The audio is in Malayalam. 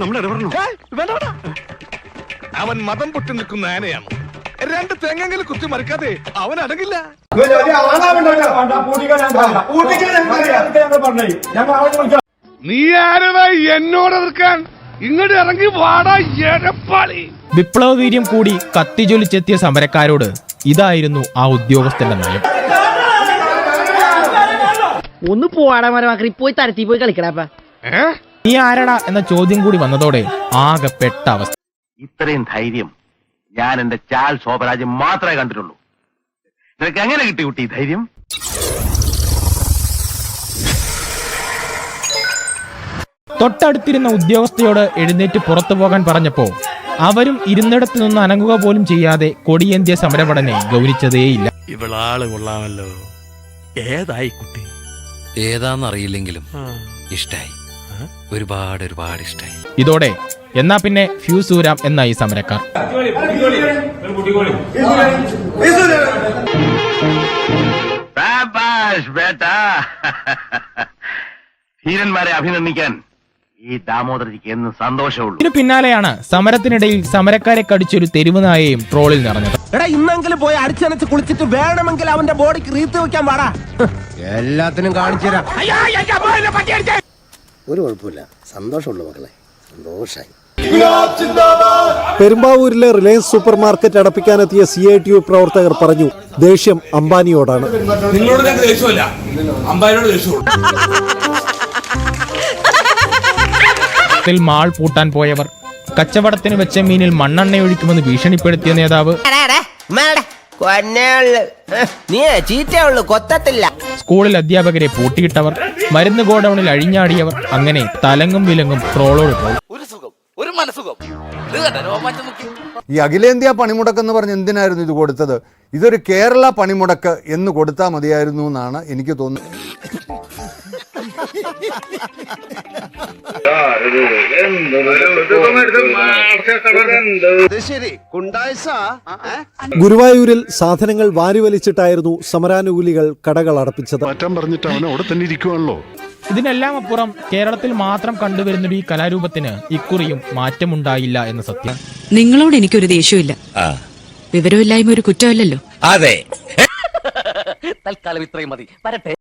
നമ്മൾ ഇടപെടണം? വേണ്ട വേണ്ട. അവൻ മതം പൊട്ടി നിൽക്കുന്ന ആനയാണ്. രണ്ട് തെങ്ങെങ്കിലും കുത്തി മറിക്കാതെ അവൻ അടങ്ങില്ല. നീ ആരതായി എന്നോട് എതിർക്കാൻ? ഇങ്ങോട്ട് ഇറങ്ങി വാടാ എടപ്പാളി. വിപ്ലവ വീര്യം കൂടി കത്തിജ്വലിച്ചെത്തിയ സമരക്കാരോട് ഇതായിരുന്നു ആ ഉദ്യോഗസ്ഥന്റെ നയം. ഒന്ന് പോവാടാ മരമാക്കി പോയി തരത്തി പോയി കളിക്കടാപ്പ നീ ആരടാ എന്ന ചോദ്യം കൂടി വന്നതോടെ ആകെ പെട്ട അവസ്ഥ. ഇത്രയും ധൈര്യം ഞാൻ എന്റെ ചാൽ ശോഭരാജ് മാത്രമേ കണ്ടിട്ടുള്ളൂ. നിനക്ക് എങ്ങനെ കിട്ടി കുട്ടി ഈ ധൈര്യം? തൊട്ടടുത്തിരുന്ന ഉദ്യോഗസ്ഥയോട് എഴുന്നേറ്റ് പുറത്തു പോകാൻ പറഞ്ഞപ്പോ അവരും ഇരുന്നിടത്ത് നിന്ന് അനങ്ങുക പോലും ചെയ്യാതെ കൊടിയേന്ത്യ സമരപടനെ ഗൗരിച്ചതേയില്ല. ഇവളാൾ കൊള്ളാമല്ലോ. ഏതായി കുട്ടി? ഏതാന്നറിയില്ലെങ്കിലും ഇഷ്ടായി. ഒരുപാട് ഒരുപാട് ഇഷ്ടമായി ഇതോടെ എന്നാ പിന്നെ ഫ്യൂസൂരാം എന്ന ഈ സമരക്കാർ. ധീരന്മാരെ അഭിനന്ദിക്കാൻ ഈ ദാമോദരജിക്ക് എന്ന് സന്തോഷമുള്ളൂ. ഇതിനു പിന്നാലെയാണ് സമരത്തിനിടയിൽ സമരക്കാരെ കടിച്ചൊരു തെരുവ് നായയും ട്രോളിൽ നടന്നത് എടാ ഇന്നെങ്കിലും പോയി അടിച്ചനച്ച് കുളിച്ചിട്ട് വേണമെങ്കിൽ അവന്റെ ബോഡിക്ക് റീത്ത് വെക്കാൻ പാടാ എല്ലാത്തിനും കാണിച്ചു തരാം ഒരു കുഴപ്പമില്ല. സന്തോഷമുള്ളൂ മക്കളെ. സന്തോഷമായി പെരുമ്പാവൂരിലെ റിലയൻസ് സൂപ്പർ മാർക്കറ്റ് അടപ്പിക്കാനെത്തിയ സി ഐ ടി യു പ്രവർത്തകർ പറഞ്ഞു ദേഷ്യം അംബാനിയോടാണ്. നിങ്ങളോട് ദേഷ്യമല്ല. ദേഷ്യമുള്ളൂ മാൾ പൂട്ടാൻ പോയവർ കച്ചവടത്തിന് വെച്ച മീനിൽ മണ്ണെണ്ണ ഒഴിക്കുമെന്ന് ഭീഷണിപ്പെടുത്തിയ നേതാവ്. നീ ചീറ്റേ ഉള്ളു കൊത്തത്തില്ല. സ്കൂളിൽ അധ്യാപകരെ പൂട്ടിയിട്ടവർ മരുന്ന് ഗോഡൌണിൽ അഴിഞ്ഞാടിയവർ അങ്ങനെ തലങ്ങും വിലങ്ങും ട്രോളോട് ട്രോൾ ഈ അഖിലേന്ത്യാ പണിമുടക്ക് എന്ന് പറഞ്ഞ് എന്തിനായിരുന്നു ഇത് കൊടുത്തത്? ഇതൊരു കേരള പണിമുടക്ക് എന്ന് കൊടുത്താൽ മതിയായിരുന്നു എന്നാണ് എനിക്ക് തോന്നുന്നത്. ശരി കുണ്ടായ്സ ഗുരുവായൂരിൽ സാധനങ്ങൾ വാരിവലിച്ചിട്ടായിരുന്നു സമരാനുകൂലികൾ കടകൾ അടപ്പിച്ചത്. മാറ്റാൻ പറഞ്ഞിട്ട് അവൻ അവിടെ തന്നെ ഇരിക്കുവാണല്ലോ. ഇതിനെല്ലാം അപ്പുറം കേരളത്തിൽ മാത്രം കണ്ടുവരുന്ന ഈ കലാരൂപത്തിന് ഇക്കുറിയും മാറ്റമുണ്ടായില്ല എന്ന സത്യം. നിങ്ങളോട് എനിക്കൊരു ദേഷ്യമില്ല വിവരമില്ലായ്മ ഒരു കുറ്റമല്ലല്ലോ. അതെ. തൽക്കാലം ഇത്രയും മതി. വരട്ടെ.